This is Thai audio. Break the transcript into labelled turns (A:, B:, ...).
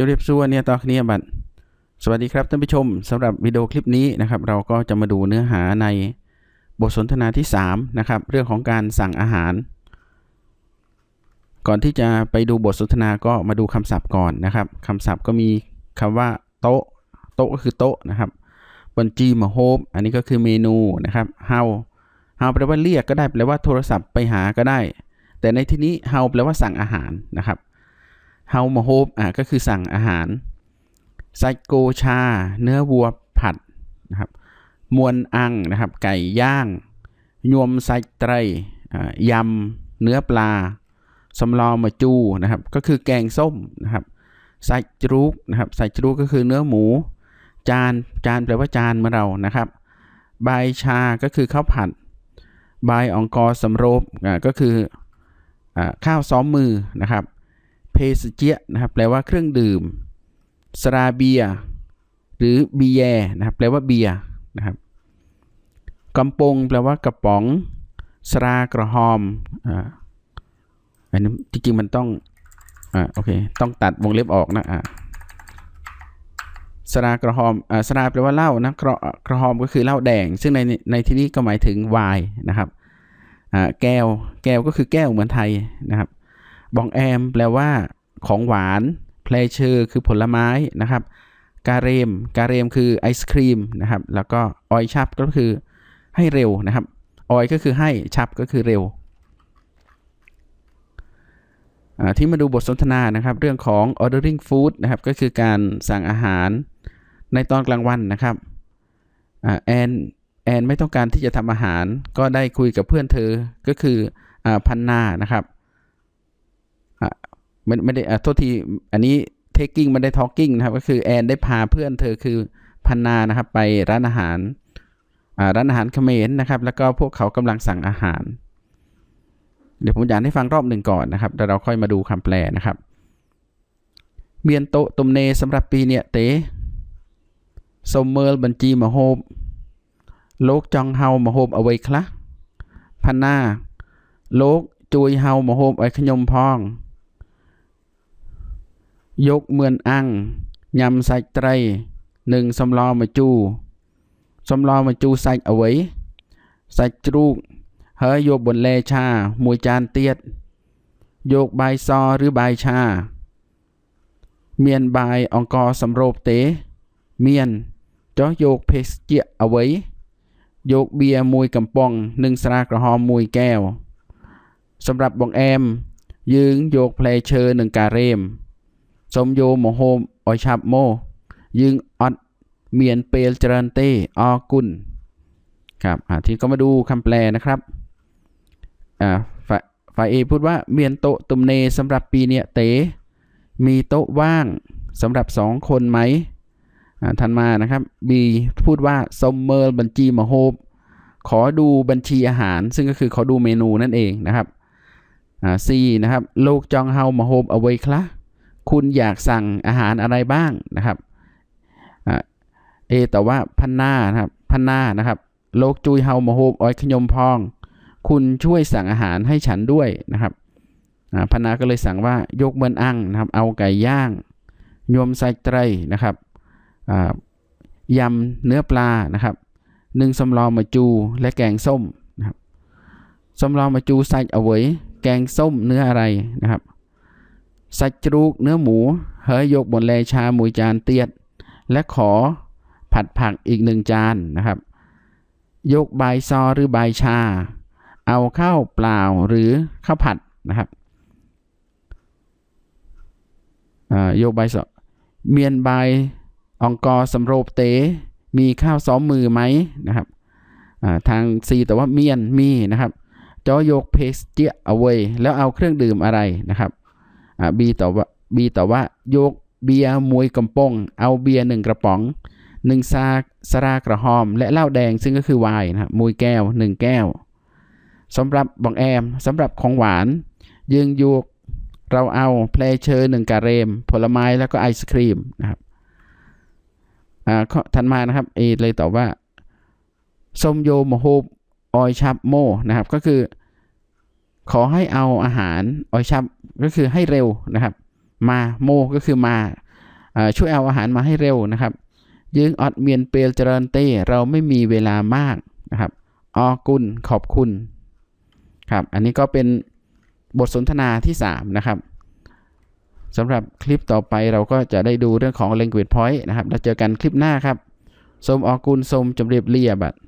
A: จุเรียบซัวเนี่ยตอนนี้บัดสวัสดีครับท่านผู้ชมสำหรับวิดีโอคลิปนี้นะครับ เราก็จะมาดูเนื้อหาในบทสนทนาที่3นะครับเรื่องของการสั่งอาหาร ก่อนที่จะไปดูบทสนทนาก็มาดูคำศัพท์ก่อนนะครับคำศัพท์ก็มีคำว่าโต๊ะโต๊ะก็คือโต๊ะนะครับบัญจีมาโฮบอันนี้ก็คือเมนูนะครับเฮาเฮาแปลว่าเรียกก็ได้แปลว่าโทรศัพท์ไปหาก็ได้ แต่ในที่นี้เฮาแปลว่าสั่งอาหารนะครับ เฮามาโฮบอ่าก็คือสั่งอาหารไซโกชา เนื้อวัวผัดนะครับมวนอังนะครับ ไก่ย่างยวมไซไตรยำเนื้อปลาสำลอมาจูนะครับ ก็คือแกงส้มนะครับไซจรุกนะครับไซจรุกก็คือเนื้อหมู จานจานแปลว่าจานเมื่อเรานะครับใบชาก็คือข้าวผัดใบองกอสำโรบอ่าก็คืออข้าวซ้อมมือนะครับ เพสเจียนะครับแปลว่าเครื่องดื่มสราเบีย หรือเบียร์นะครับแปลว่าเบียร์นะครับกำปงแปลว่ากระป๋องสรากระหอมอ่าอันนี้จริงๆมันต้องอ่าโอเคต้องตัดวงเล็บออกนะอ่าสรากระหอมอ่าสราแปลว่าเหล้านะกระกระหอมก็คือเหล้าแดง ซึ่งในในที่นี้ก็หมายถึงไวน์นะครับอ่าแก้วแก้วก็คือแก้วเหมือนไทยนะครับ บองแอมแปลว่าของหวานเพลเชอร์คือผลไม้นะครับ การม การมคือไอศครีมนะครับ แล้วก็ออยชับก็คือให้เร็วนะครับ ออยก็คือให้ชับก็คือเร็วที่มาดูบทสนทนานะครับ เรื่องของ ordering food นะครับ ก็คือการสั่งอาหารในตอนกลางวันนะครับอแอนแอนไม่ต้องการที่จะทำอาหาร ก็ได้คุยกับเพื่อนเธอก็คืออพันนานะครับ ไม่ไม่ได้อะโทษที อันนี้ taking ไม่ได้ talking นะครับ ก็คือแอนได้พาเพื่อนเธอคือพันนานะครับ ไปร้านอาหารอ่าร้านอาหารเขมรนะครับ แล้วก็พวกเขากำลังสั่งอาหาร เดี๋ยวผมอยากให้ฟังรอบหนึ่งก่อนนะครับแล้วเราค่อยมาดูคำแปลนะครับเมียนโตตุมเนสำหรับปีเนี่ยเตสมเมอร์บัญชีมโฮบโลกจองเฮามโฮบเอาไว้คละพันนาโลกจุยเฮามโฮบไอ้ขยมพอง យកមឿនអាំងញ៉ាំសាច់ត្រី និងសម្លម្ជូរសម្លម្ជូរសាច់អ្វីសាច់ជ្រូក ហើយយកបន្លែឆាមួយចានទៀតយកបាយសឬបាយឆា មានបាយអង្ករសម្រូបទេ មានចុះយកភេសជ្ជៈអ្វីយកបៀមួយកំប៉ុង និងស្រាក្រហមមួយកែវសម្រាប់បងអែម យើងយកផ្លែឈើនិងការ៉េម สมมวยมโยกเพลเชอร์หมโฮมออยชับโมยึงออดเมียนเปลเจริญเตอกุลครับอ่าทีก็มาดูคำแปลนะครับอ่าฝ่ายเอพูดว่าเมียนโตตุมเนสำหรับปีเนี้ยเต มีโต๊ะว่างสำหรับสองคนไหมอ่าทันมานะครับบีพูดว่าสมเมอร์บัญชีมาโฮบขอดูบัญชีอาหาร ซึ่งก็คือขอดูเมนูนั่นเองนะครับอ่าซีนะครับโลกจองเฮามาโฮบเอาไว้คละ คุณอยากสั่งอาหารอะไรบ้างนะครับเอแต่ว่าพันหน้านะครับพันหน้านะครับโลกจุยเฮามาโฮบอ้อยขยมพอง คุณช่วยสั่งอาหารให้ฉันด้วยนะครับพันนาก็เลยสั่งว่ายกเมือนอังนะครับ เอาไก่ย่างยมใส่ไตรนะครับยำเนื้อปลานะครับหนึ่งสำลอมาจูและแกงส้มนะครับสำลอมาจูใส่เอาไว้แกงส้มเนื้ออะไรนะครับ ใส่จรูกเนื้อหมูเฮยยกบนแลชาหมูจานเตียดและขอผัดผักอีกหนึ่งจานนะครับ ยกใบซอหรือใบชา เอาข้าวเปล่าหรือข้าวผัดนะครับยกใบซอเมียนใบองกอสำโรบเต มีข้าวซ้อมมือไหมนะครับทางซีแต่ว่าเมียนมีนะครับจอยกเพสเจียเอาไว้แล้วเอาเครื่องดื่มอะไรนะครับ บีต่อว่าบีต่อว่าโยกเบียร์มวยกำปงเอาเบียร์หนึ่งกระป๋องหนึ่งซาสรากระหอม และเหล้าแดงซึ่งก็คือไวน์นะครับมวยแก้วหนึ่งแก้วสำหรับบองแอมสำหรับของหวานยืงยูกเราเอาเพลเชอร์หนึ่งกาเรม ผลไม้แล้วก็ไอศครีมนะครับอ่าทันมานะครับเอเลยตอบว่าส้มโยมโฮบออยชับโมนะครับก็คือ ขอให้เอาอาหารออยชับก็คือให้เร็วนะครับ มาโมก็คือมาช่วยเอาอาหารมาให้เร็วนะครับยึงอดเมียนเปลเจริญเต้เราไม่มีเวลามากนะครับออกุลขอบคุณครับ อันนี้ก็เป็นบทสนทนาที่ 3 นะครับสำหรับคลิปต่อไปเราก็จะได้ดูเรื่องของ language point นะครับ แล้วเจอกันคลิปหน้าครับ สมออกุลสมจมเรียบเรียบัตร